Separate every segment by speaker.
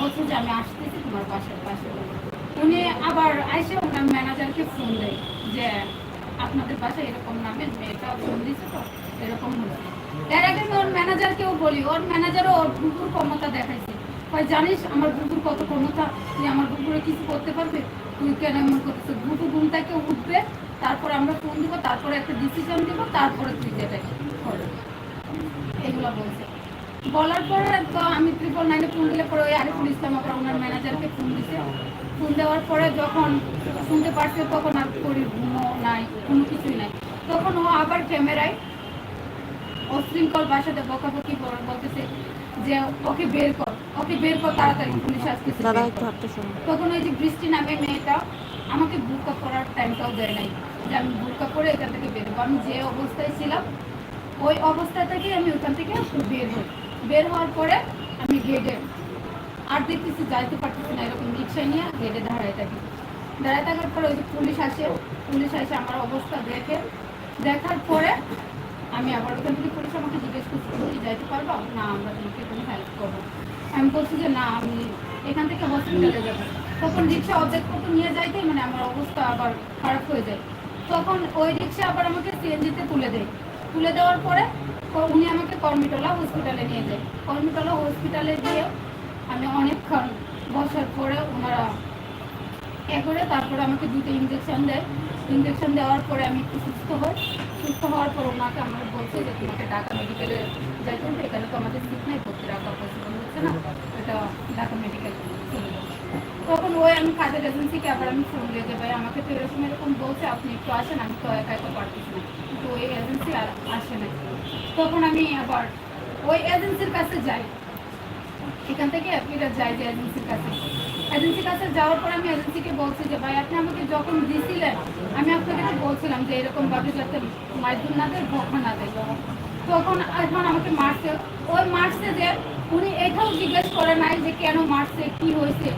Speaker 1: বলছে যে আমি আসতেছি তোমার বাসার পাশে। উনি আবার আইসে ওনার ম্যানেজারকে ফোন দেয় যে, আপনাদের বাসায় এরকম নামে মেয়েটা ফোন দিচ্ছে তো, এরকম হয়েছে এর আগে আমি ওর ম্যানেজারকেও বলি, ওর ম্যানেজারও ওর বুকুর ক্ষমতা দেখাইছে। ভাই জানিস, আমার বুকুর কত ক্ষমতা? তুই আমার বুকুরে কিছু করতে পারবে? তুই কেন এমন করতেছিস? বুকু ঘুম উঠবে, তারপর আমরা ফোন দিব, তারপরে একটা ডিসিশন দিব, তারপরে তুই যেটা করবে এগুলো বলছে। বলার পরে তো আমি ট্রিপল নাইনে ফোন দিলে পরে ওই আরিফুল ইসলাম আবার ওনার ম্যানেজারকে ফোন দিছে। ফোন দেওয়ার পরে যখন শুনতে পারছে তখন আর করি নাই কোনো কিছুই নাই। তখন ও আবার ক্যামেরায় অশৃঙ্খল ভাষাতে বকাবকি বলতেছে যে ওকে বের কর ওকে বের কর তাড়াতাড়ি পুলিশ আসতেছে। বের তখন ওই যে বৃষ্টি নামে মেয়েটা আমাকে বুকা করার টাইমটাও দেয় নাই। যে আমি বুকা করে এখান থেকে বেরোবো আমি যে অবস্থায় ছিলাম ওই অবস্থা থেকে আমি ওখান থেকে বের হই। বের হওয়ার পরে আমি গেটে আর দেখতেছি যাইতে পারতেছি না, এরকম রিক্সা নিয়ে গেটে দাঁড়ায় থাকি। দাঁড়ায় থাকার পরে ওই যে পুলিশ আসে পুলিশ আসে আমার অবস্থা দেখে। দেখার পরে আমি আবার ওখান থেকে পুলিশ আমাকে জিজ্ঞেস করছি, তুমি যাইতে পারব? না, আমরা তোমাকে কোনো হেল্প করব আমি বলছি যে, না, আমি এখান থেকে হসপিটালে যাব। তখন রিক্সা অর্ধেক মতো নিয়ে যাইতেই মানে আমার অবস্থা আবার খারাপ হয়ে যায়। তখন ওই রিক্সা আবার আমাকে সিএনজিতে তুলে দেয়। তুলে দেওয়ার পরে উনি আমাকে কর্মিটলা হসপিটালে নিয়ে যায়। কর্মিটলা হসপিটালে গিয়ে আমি অনেকক্ষণ বসার পরে ওনারা এ করে, তারপরে আমাকে দুটো ইঞ্জেকশন দেয়। ইঞ্জেকশন দেওয়ার পরে আমি একটু সুস্থ হই। সুস্থ হওয়ার পর ওনাকে আমার বলছে যে, তোমাকে ঢাকা মেডিকেলে যাইতে হবে। এখানে তো আমাদের সিট নেই, ভর্তি রাখা পসিবল হচ্ছে না। এটা ঢাকা মেডিকেল তখন ওই আমি কাজের এজেন্সিকে আবার আমি ফোন দিয়ে যে আমাকে তো এরকম এরকম বলছে, আপনি একটু আসেন, আমি তো একা একা পারতেছি না তো ওই এজেন্সি আর আসে না তখন আমি আবার ওই এজেন্সির কাছে যাই। এখান থেকে যাই যে এজেন্সির কাছে। এজেন্সির কাছে যাওয়ার পর আমি এজেন্সিকে বলছি যে, ভাই, আপনি আমাকে যখন দিছিলেন, আমি আপনাকে তো বলছিলাম যে, এরকম ভাবে যাতে না দেয় না দেয়। তখন এখন আমাকে মারছে। ওই মারছে যে, উনি এটাও জিজ্ঞেস করে নাই যে, কেন মারছে, কি হয়েছে?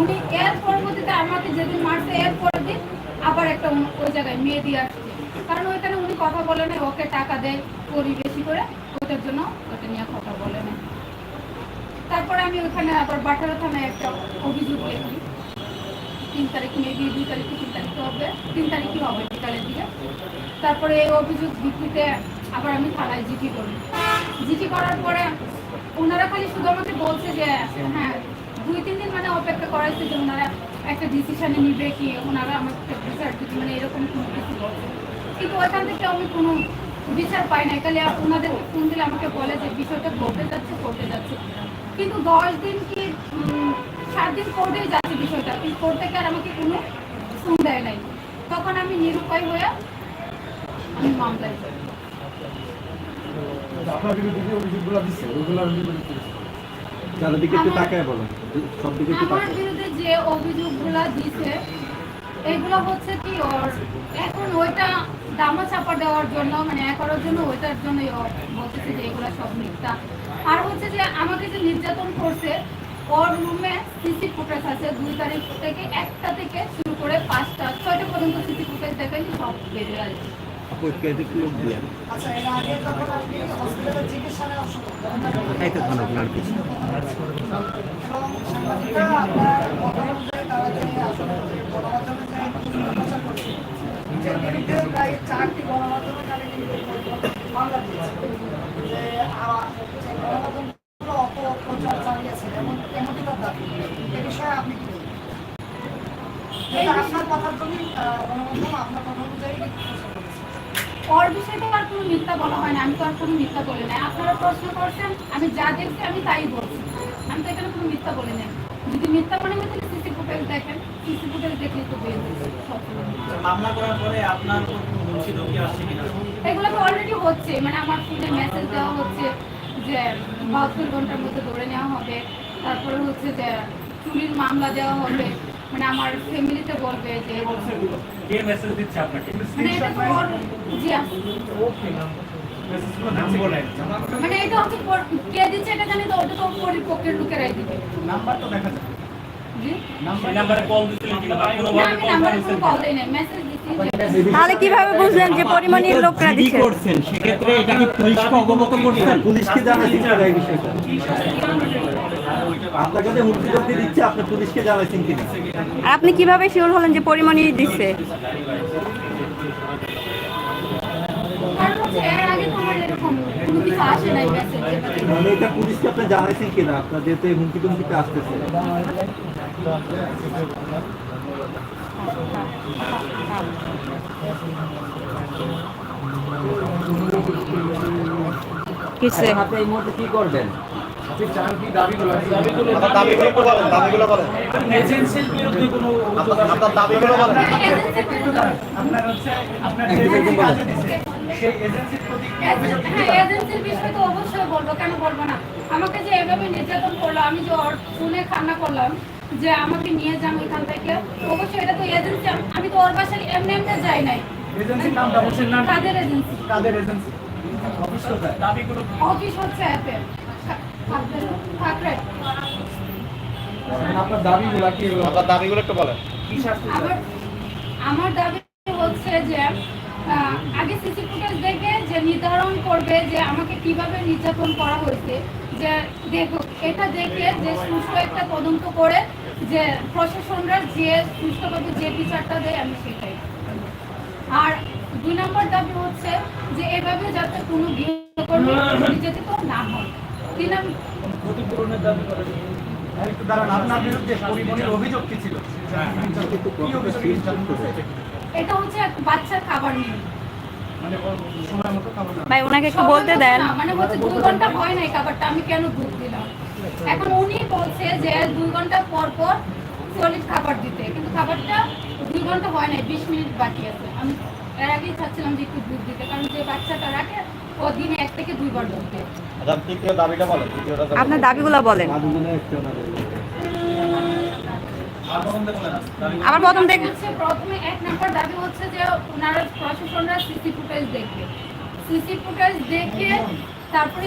Speaker 1: উনি এর পরবর্তীতে আমাকে যেদিন মারছে, এর পরের দিন আবার একটা ওই জায়গায় মেয়ে দিয়ে আসছে। কারণ ওইখানে উনি কথা বলে না ওকে টাকা দেয় করি বেশি করে ওটার জন্য ওটা নিয়ে কথা বলে না তারপরে আমি ওখানে আবার বাটারা থানায় একটা অভিযোগ লিখি। তিন তারিখ মেবি দুই তারিখ, তিন তারিখে হবে, তিন তারিখই হবে বিকালের দিকে। তারপরে এই অভিযোগ ভিত্তিতে আবার আমি থানায় জিটি করি। জিটি করার পরে ওনারা খালি শুধু আমাকে বলছে যে হ্যাঁ দুই, তিন দিন মানে অপেক্ষা করাইছে যে ওনারা একটা ডিসিশনে নিবে কি, ওনারা আমার মানে এরকম কিছু বলছে। কিন্তু ওইখান থেকে আমি কোনো বিচার পাই না খালি ওনাদের ফোন দিলে আমাকে বলে যে বিষয়টা ঘটে যাচ্ছে ঘটে যাচ্ছে। কিন্তু দশ দিন কি সাত দিন কোর্টেই যাচ্ছে বিষয়টা। কিন্তু কোর্ট থেকে আর আমাকে কোনো ফোন দেয় নাই। তখন আমি নিরুপায় হয়ে আমি মামলায় যাই
Speaker 2: আপনার বিরুদ্ধে যে অভিযোগগুলো দিচ্ছে ওইগুলোর বিপরীত
Speaker 3: চারিদিকে একটু তাকায় বলো সব দিকে একটু
Speaker 1: আমার বিরুদ্ধে যে অভিযোগগুলো দিছে এগুলো হচ্ছে কি ওর এখন ওইটা দামা চাপা দেওয়ার জন্য মানে এক করার জন্য ওইটার জন্যই বলতেছে যে এগুলো সব মিথ্যা আর হচ্ছে যে আমাকে যে নির্যাতন করছে ওর রুমে সিসি ফুটেজ আছে দুই তারিখ থেকে একটা থেকে শুরু করে পাঁচটা ছয়টা পর্যন্ত সিসি ফুটেজ দেখেন সব বেরিয়ে আসছে
Speaker 4: আচ্ছা এর আগে যখন আপনি হসপিটালে চিকিৎসা নেওয়ার সময়
Speaker 3: এই তো থানা আপনার কিছু
Speaker 4: এবং সাংবাদিকরা আপনার কথা অনুযায়ী তারা যে আসলে গণমাধ্যমে যে প্রচার করছে নিজের বিরুদ্ধে প্রায় চারটি গণমাধ্যমে তারা কিন্তু মামলা দিয়েছে যে আ- যে গণমাধ্যমগুলো অপপ্রচার চালিয়েছে এমন এমনটি তার দাবি এ বিষয়ে আপনি কি বলবেন? এটা আপনার কথার জন্যই আহ, গণমাধ্যম আপনার কথা অনুযায়ী প্রচার করেছে
Speaker 1: ওর বিষয়টা আর কোনো মিথ্যা বলা হয় না আমি তো আর কোনো মিথ্যা বলি নাই। আপনারা প্রশ্ন করছেন আমি যা দেখছি আমি তাই বলছি। আমি তো এখানে কোনো মিথ্যা বলি নাই। যদি মিথ্যা মনে হয় তাহলে সিসি ফুটেজ দেখেন। সিসি ফুটেজ দেখলে তো বের।
Speaker 5: মামলা করার পরে আপনার
Speaker 1: এগুলো তো অলরেডি হচ্ছে। মানে আমার ফোনে মেসেজ দেওয়া হচ্ছে যে বাহাত্তর ঘণ্টার মধ্যে ধরে নেওয়া হবে। তারপরে হচ্ছে যে চুরির মামলা দেওয়া হবে। মানে আমার ফ্যামিলিতে বলবে যে
Speaker 5: কে মেসেজ দিচ্ছে আপনাকে?
Speaker 1: মানে এটা তো জি আছে। মানে এটা হচ্ছে কে দিচ্ছে এটা জানি তো ওটা তো পরিপক্ষের লোকেরাই দিবে।
Speaker 2: নাম্বার তো দেখা যায়
Speaker 6: তাহলে কীভাবে বুঝলেন যে পরিমণির লোকরা দিচ্ছে?
Speaker 3: করছেন সেক্ষেত্রে এটা কি পুলিশকে অবগত করছেন? পুলিশকে জানাইছেন কিনা এই বিষয়টা। আপনার কাছে হুমকি দিচ্ছে আপনি পুলিশকে জানাইছেন কিনা?
Speaker 6: আপনি কীভাবে শিওর হলেন যে পরিমণি দিচ্ছে?
Speaker 3: মানে এটা পুলিশকে আপনি জানাইছেন কিনা আপনার যেহেতু এই হুমকি টুমকিতে আসতেছে
Speaker 6: কিসে
Speaker 2: আপনি এই মুহূর্তে কি করবেন
Speaker 1: হ্যাঁ এজেন্সির বিষয়ে তো অবশ্যই বলব। কেন বলব না? আমাকে যে এভাবে নির্যাতন করল আমি যে শুনে খান্না করলাম যে আমাকে নিয়ে যান এখান থেকে অবশ্যই এটা তো এজেন্সি আমি তো ওর বাসায় এমনি এমনি যাই নাই।
Speaker 4: এজেন্সির নামটা বলছেন না?
Speaker 1: কাদের এজেন্সি
Speaker 4: কাদের এজেন্সি অফিস কোথায়?
Speaker 1: অফিস হচ্ছে
Speaker 2: আপনার দাবিগুলো কি
Speaker 5: শাস্তি
Speaker 1: আমার আমার দাবি হচ্ছে যে আগে সিসি ফুটেজ দেখে যে নির্ধারণ করবে যে আমাকে কীভাবে নির্যাতন করা হয়েছে যে দেখো এটা দেখে যে সুষ্ঠু একটা তদন্ত করে যে প্রশাসনরা যে সুষ্ঠুভাবে যে বিচারটা দেয় আমি সেটাই। আর দুই নম্বর দাবি হচ্ছে যে এভাবে যাতে কোনো গৃহকর্মী নির্যাতিত না হয়। তিন
Speaker 5: ক্ষতিপূরণের দাবি করেন
Speaker 4: একটু দাঁড়ান আপনার বিরুদ্ধে পরিমণির অভিযোগ কি ছিল? কি অভিযোগ এনেছিলেন?
Speaker 1: এটা হচ্ছে বাচ্চার খাবার নিয়ে।
Speaker 4: মানে ওর সময় মতো খাবার না
Speaker 6: ভাই ওনাকে একটু বলতে দেন।
Speaker 1: মানে হচ্ছে দুই ঘণ্টা হয় নাই খাবারটা আমি কেন দুধ দিলাম? এখন উনি বলছে যে দুই ঘণ্টা পর পর সলিড খাবার দিতে কিন্তু খাবারটা দুই ঘণ্টা হয় নাই বিশ মিনিট বাকি আছে। আমি এর আগেই চাচ্ছিলাম যে একটু দুধ দিতে কারণ যে বাচ্চাটা রাখে দিনে এক থেকে দুইবার দুধ
Speaker 6: আপনার দাবিগুলো বলেন।
Speaker 5: প্রথম
Speaker 6: আবার প্রথম
Speaker 1: এক নাম্বার দাবি হচ্ছে যে ওনারা প্রশাসনরা সিসি ফুটেজ দেখবে। সিসি ফুটেজ দেখে তারপরে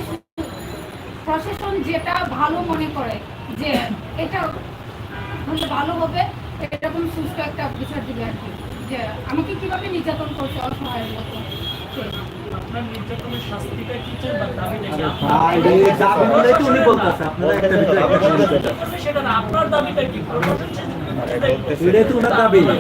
Speaker 1: প্রশাসন যেটা ভালো মনে করে যে এটা হলে ভালো হবে এরকম সুস্থ একটা বিচার দিবে আর কি। যে আমাকে কীভাবে নির্যাতন করছে অসহায়ের মতো।
Speaker 5: আপনার দাবিটা কি?
Speaker 3: এটাই তো ওনার দিবে।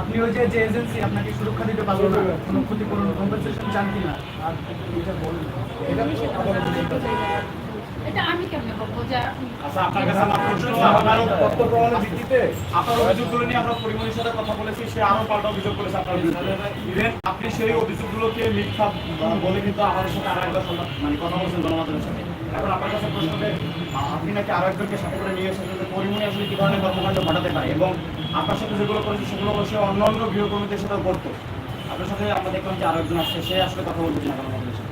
Speaker 4: আপনি ওই যে যে এজেন্সি আপনাকে সুরক্ষা দিতে পারল না কোনো ক্ষতিপূরণ কম্পেনসেশন চান কিনা? আর এটা বলুন।
Speaker 7: আচ্ছা সাথে সে সাথে মানে সাথে। এখন আপনার কাছে আপনি নাকি একজনকে সাথে আসলে কি ধরনের ঘটাতে পারে? এবং আপনার সাথে যেগুলো করেছে, সেগুলো অবশ্যই অন্য অন্য গৃহকর্মীদের সাথেও করতো আপনার সাথে আমরা দেখলাম যে আরও একজন আসছে, সে আসলে কথা না সাথে।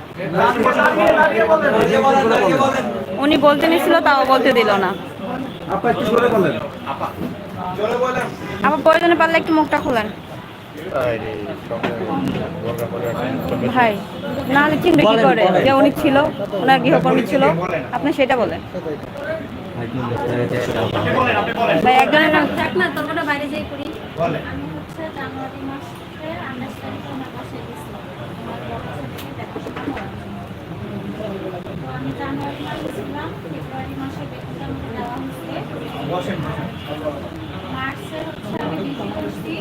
Speaker 6: উনি বলতে নিছিল তাও বলতে দিল না। আবার প্রয়োজনে পারলে একটু মুখটা খোলেন। ভাই না হলে চিনবে কি করে? যে উনি ছিল ওনার গৃহকর্মী ছিল আপনি সেটা বলেন। ভাই একজনের নাম
Speaker 8: থাক না তোর বাইরে যাই করি
Speaker 7: বলেন
Speaker 8: আমি হচ্ছে জানুয়ারি মাসে আঠাশ তারিখে আমার বাসায় গেছিলাম আমার বাবার সাথে দেখাশোনা করার জন্য। তো আমি জানুয়ারি মাসে ছিলাম ফেব্রুয়ারি মাসে বেতনটা আমাকে দেওয়া হয়েছে মার্চে হচ্ছে আমি ডিউটি করছি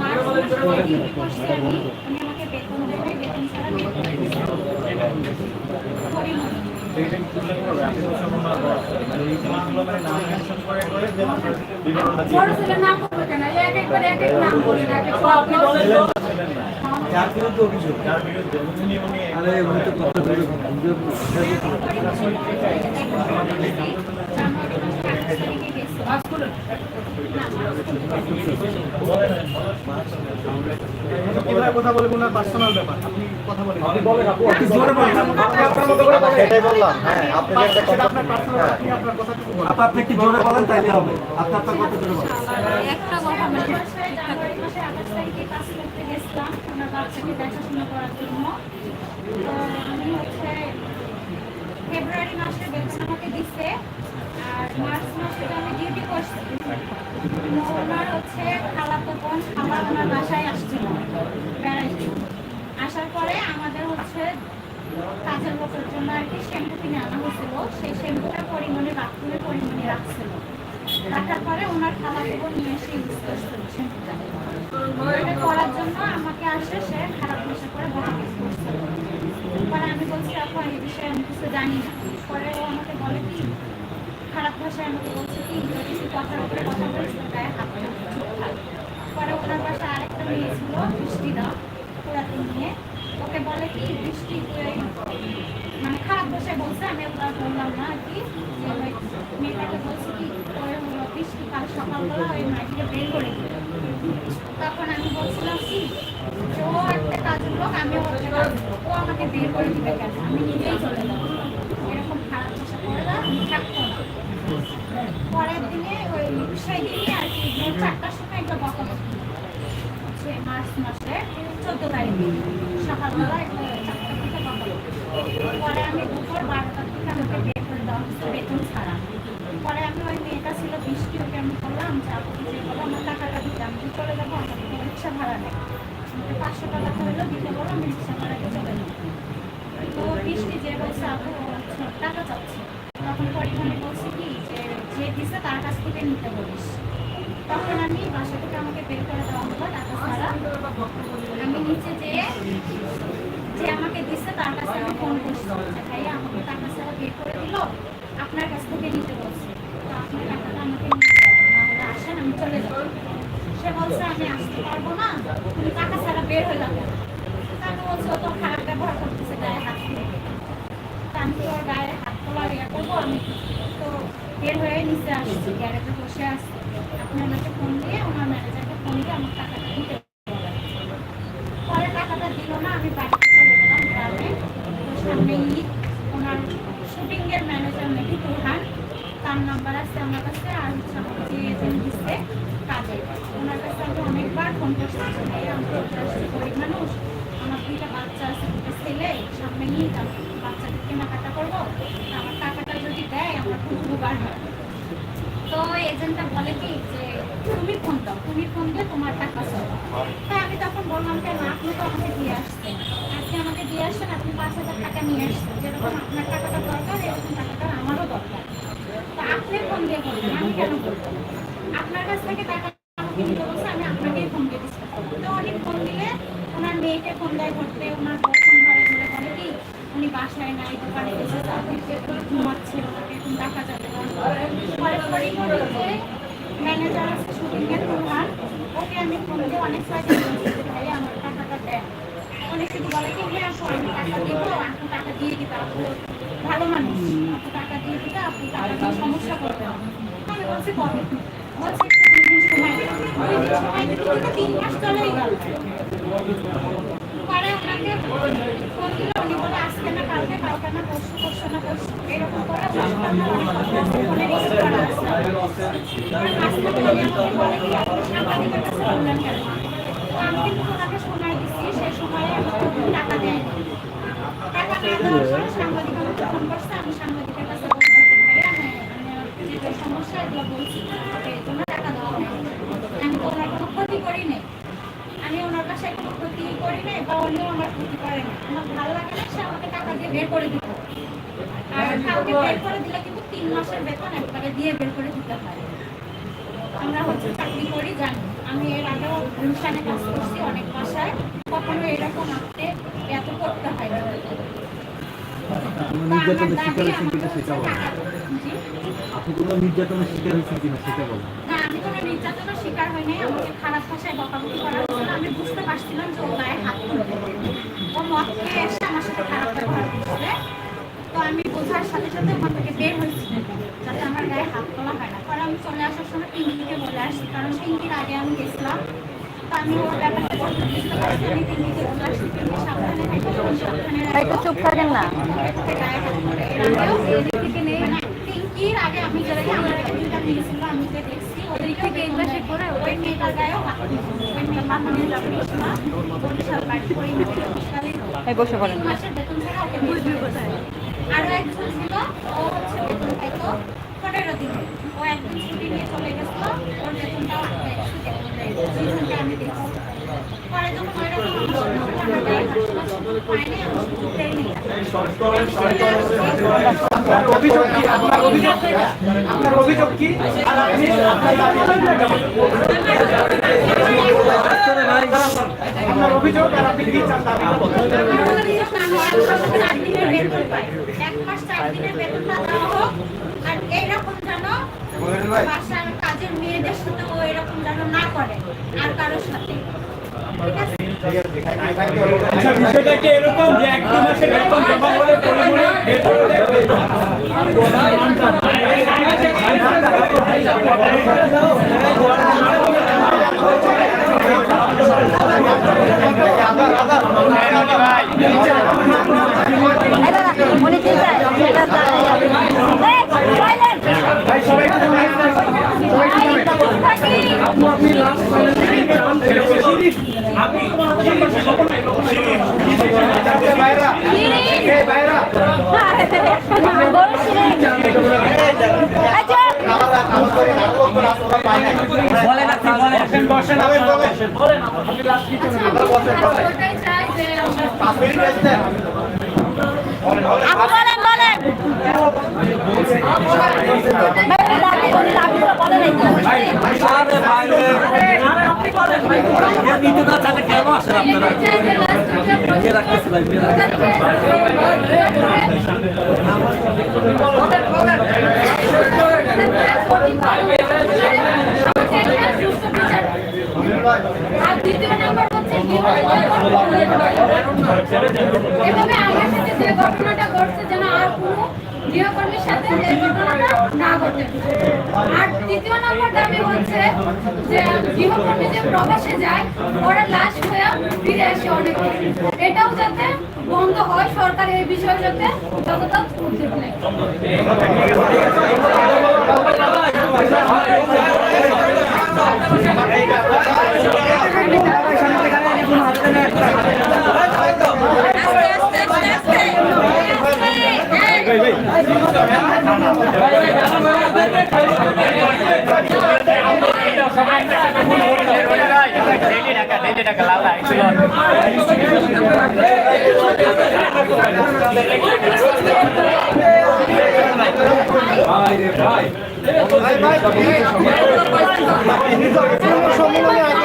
Speaker 8: মার্চ মাসে ডিউটি করছি আমি উনি আমাকে বেতন দেবে বেতন ছাড়া
Speaker 7: বড় ছেলে। নাম
Speaker 1: করবে কেন এক একবার এক এক নাম বলে
Speaker 7: ছিলেন না
Speaker 3: যার বিরুদ্ধে অভিযোগ
Speaker 7: যার বিরুদ্ধে
Speaker 3: কথা বলে
Speaker 7: ওনার পার্সোনাল ব্যাপার। আপনি কথা বলেন।
Speaker 2: আপনি বলেন আপু আপনি জোরে বলেন। আপনি আপনার মতো করে বলেন। সেটাই বললাম। হ্যাঁ আপনি
Speaker 7: আপনার পার্সোনাল
Speaker 2: হ্যাঁ।
Speaker 7: আপনি আপনার
Speaker 3: আপনি একটু জোরে বলেন তাইলে হবে। আপনি আপনার কথা জোরে বলেন।
Speaker 6: একটা কথা
Speaker 8: গেছিলাম ওনার বাচ্চাকে দেখাশোনা করার জন্য তো আমি হচ্ছে ফেব্রুয়ারি মাসে বেতন আমাকে দিচ্ছে আর মার্চ মাসে তো আমি ডিউটি করছি ওনার হচ্ছে খালাতো বোন খালা ওনার বাসায় আসছিল বেড়াইতে আসার পরে আমাদের হচ্ছে কাজের লোকের জন্য আর কি শ্যাম্পু কিনে আনা হয়েছিল সেই শ্যাম্পুটা পরিমাণে বাথরুমে পরিমাণে রাখছিল রাখার পরে ওনার খালাতো বোন নিয়ে এসে ইউজ করছিল শ্যাম্পুটা এটা করার জন্য আমাকে আসে সে খারাপ ভাষা করে বকাবকি পরে আমি বলছি, আপা, এই বিষয়ে আমি কিছু জানি না। পরে ও আমাকে বলে কি, খারাপ ভাষায় আমাকে বলছে কি তুই কথার উপরে কথা তোর গায়ে হাত। পরে ওনার পাশে আরেকটা মেয়ে ছিল, বৃষ্টি দা, পুরাতন নিয়ে ওকে বলে কি, বৃষ্টি মানে খারাপ ভাষায় বলছে, আমি ওটা বললাম না আর কি। মেয়েটাকে বলছে কি, ওই বৃষ্টি, কাল সকালবেলা ওই মাটিকে বের করে তখন আমি বলছিলাম, কি? পরের দিনে ওই সেই দিনই আর কি চারটার সময় একটা বকা বকি। মার্চ চোদ্দ তারিখে সকালবেলা একটা চারটা থেকে বকা বকি পরে আমি দুপুর বারোটার থেকে আমাকে বের করে দেওয়া হচ্ছে বেতন ছাড়া পরে আমি ওই মেয়েটা ছিল বৃষ্টি ওকে আমি বললাম যে আপনি যে বলো আমার টাকাটা দিতে আমি তো চলে যাব আমাকে তো রিক্সা ভাড়া নেই আমাকে পাঁচশো টাকা হইল দিতে বলো আমি রিক্সা ভাড়াতে চলে যাব তো বৃষ্টি যে বলছে আপু হচ্ছে টাকা চাচ্ছে তখন পরিমাণে বলছে কি যে যে দিছে, তার কাছ থেকে নিতে বলিস। তখন আমি বাসা থেকে আমাকে বের করে দেওয়া হলো, টাকা ছাড়া। আমি নিচে যেয়ে যে আমাকে দিচ্ছে তার কাছে আমি ফোন করছি। যে ভাইয়া আমাকে টাকা ছাড়া বের করে দিল, আপনার কাছ থেকে নিতে বলছে। তো আপনি টাকাটা আমাকে নাহলে আসেন, আমি চলে যাব। সে বলছে, আমি আসতে পারব না, তুমি টাকা ছাড়া বের হয়ে যাবে। আমি বলছি, ও তো খারাপ ব্যবহার করতেছে, গায়ে হাত তা আমি ওর গায়ে হাত তোলা ইয়ে করব, আমি বের হয়ে নিচে আসছি, গ্যারেজে বসে আসছি। আপনি ওনাকে ফোন দিয়ে ওনার ম্যানেজারকে ফোন দিয়ে আমার টাকাটা দিতে পরে টাকাটা দিল না, আমি বাড়িতে চলে গেলাম গ্রামে। সামনে ঈদ ওনার শুটিং এর ম্যানেজার নাকি তুহান তার নাম্বার আছে আমার কাছে আর হচ্ছে আমাকে যে এজেন্ট দিচ্ছে কাজে ওনার কাছে আমি অনেকবার ফোন করছি আমি গরিব মানুষ। আমার দুইটা বাচ্চা আছে দুটো ছেলে। সামনে ঈদ আমি বাচ্চাদের কেনাকাটা করব। আমার দেয় আমার হয়। তো এজেন্টটা বলে কি যে, তুমি ফোন দাও, তুমি ফোন দিয়ে তোমার টাকা চাও তাই আমি তখন বললাম যে না আপনি তো আমাকে দিয়ে আসছেন। আপনি আমাকে দিয়ে আসছেন, আপনি পাঁচ হাজার টাকা নিয়ে আসছেন। যেরকম আপনার টাকাটা দরকার, এরকম টাকাটা আমারও দরকার। তো আপনি ফোন দিয়ে বলবেন আমি কেন বলব? আপনার কাছ থেকে টাকা আমাকে দিতে বলছে, আমি আপনাকেই ফোন দিয়ে দিচ্ছি। তো উনি ফোন দিলে ওনার মেয়েকে ফোন দেয় করতে ওনার বউ ফোন ধরে ধরে বলে কি উনি বাসায় নাই, দোকানে গেছে চাকরিতে ঘুমাচ্ছে ওনাকে এখন দেখা যাবে। না পরে ম্যানেজার আছে শুটিংয়ের প্রধান, ওকে আমি ফোন দিয়ে অনেক কয়দিন ভাই আমার টাকাটা দেন। উনি শুধু বলে কি হ্যাঁ আপু আমি টাকা দিব, আপনি টাকা দিয়ে দিতে ভালো মানুষ আপু টাকা দিয়ে দিতে, আপনি টাকা সমস্যা করবেন। আমি বলছি করো বলছি তিন মাস চলেই গেল। পরে ওনাকে ফোন দিল উনি বলে আজকে না, কালকে কালকে না, পরশু পরশু না, পরশু, এরকম করে ফোনে রিসিভ করা আমি কিন্তু ওনাকে শোনাই দিচ্ছি সেই সময়ে টাকা দেয়নি। টাকা না দেওয়ার পরে সাংবাদিক আমাকে ফোন করছে, আমি সাংবাদিকের কাছে বলছি হ্যাঁ আমি যে যে সমস্যা, এগুলো বলছি জন্য টাকা দেওয়া আমি তো ওনার কোনো ক্ষতি করি নাই আমি ওনার কাছে কোনো ক্ষতি করি নাই বা অন্য আমার ক্ষতি করে না আমার ভালো লাগে না সে আমাকে টাকা দিয়ে বের করে দিত। আর কাউকে বের করে দিলে কিন্তু তিন মাসের বেতন একবারে দিয়ে বের করে দিতে হয়। আমরা হচ্ছে চাকরি করি জানি। আমি এর আগেও অনুষ্ঠানে কাজ করছি অনেক বাসায়। কখনো এরকম আপনি এত করতে হয় না।
Speaker 3: নির্যাতনের শিকার হয়েছেন কিনা সেটা বলেন আপনি কোনো নির্যাতনের শিকার হয়েছেন কিনা সেটা বলেন
Speaker 8: হইনি আমাকে খারাপ ভাষায় বকাবকি করা হচ্ছিল আমি বুঝতে পারছিলাম যে ও গায়ে হাত তুলবে। ও মদ খেয়ে এসে আমার সাথে খারাপ ব্যবহার করছে। তো আমি বোঝার সাথে সাথে ওখান থেকে বের হয়েছি। যাতে আমার গায়ে হাত তোলা হয় না। পরে আমি চলে আসার সময় পিঙ্কিকে বলে আসছি কারণ পিঙ্কির আগে আমি গেছিলাম। আমি ওর ব্যাপারটা বলতে বুঝতে পারছি আমি পিঙ্কিকে বলে আসছি পিঙ্কি সাবধানে থাকো সাবধানে
Speaker 6: একটু চুপ থাকেন না।
Speaker 8: গায়ে হাত তোলে। এর আগেও এদিক থেকে নেই। না পিঙ্কির আগে আমি যারা আমার আগে দুইটা মেয়ে আমি যে দেখছি
Speaker 6: বসে
Speaker 8: আরও একজন ছিল ও হচ্ছে বেতন পাইতো পনেরো দিনে। ও একদিন ছুটি নিয়ে চলে গেছিল। ওর বেতনটা দুজনকে আমি দেখছি।
Speaker 2: অভিযোগ কি আপনার অভিযোগ আপনার অভিযোগ কি আর আপনি আপনার অভিযোগ আর আপনি কি চান
Speaker 8: এক মাস চার দিনের বেতনটা দেওয়া হোক আর এইরকম যেন কাজের মেয়েদের সাথে ও এরকম যেন না করে আর কারোর সাথে।
Speaker 7: আচ্ছা বিষয়টা কি এরকম যে এক দু মাসের বেতন জমা হলে পরিমণি বের করে দেবে?
Speaker 6: এই দাদা, উনি কি চায়? এটা চায়। এই, silent!
Speaker 2: ভাইরা এই ভাইরা
Speaker 6: বড় ছিলেন। এই যে,
Speaker 2: আমরা কাজ করি না লোক করে আপনারা পাই না
Speaker 3: বলেন আপনি বলেন
Speaker 2: বসেন বলেন
Speaker 6: বলেন, বলেন। বলেন
Speaker 1: আর দ্বিতীয় নাম্বার হচ্ছে এভাবে আমার সাথে যে ঘটনাটা ঘটছে যেন গৃহকর্মীর সাথে এই ঘটনাটা না ঘটে। আর তৃতীয় নম্বর দাবি হচ্ছে যে গৃহকর্মী যে প্রবাসে যায়, ওরা লাশ হয়ে ফিরে আসে অনেকে। এটাও যাতে বন্ধ হয় সরকার এই বিষয়ে যাতে যতটা উদ্যোগ নেয়
Speaker 2: সম্মেলনে নাই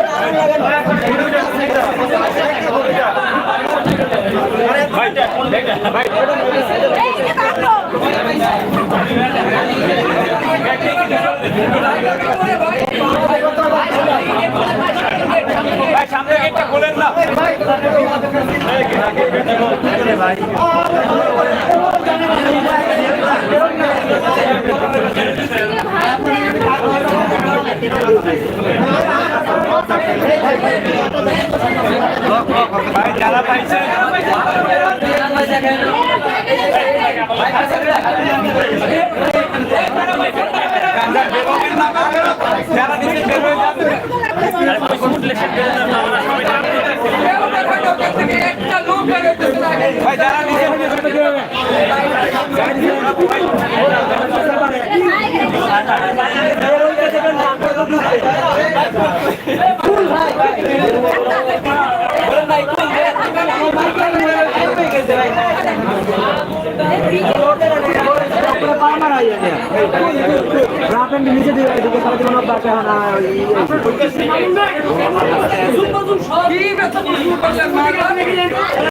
Speaker 7: সামনে গেটটা খোলেন না ভাই যারা পাইছেন নামে
Speaker 1: যারা নিচে হয়ে যাবে ভাই যারা নিচে
Speaker 5: কি ব্যবসা শুরু করলেন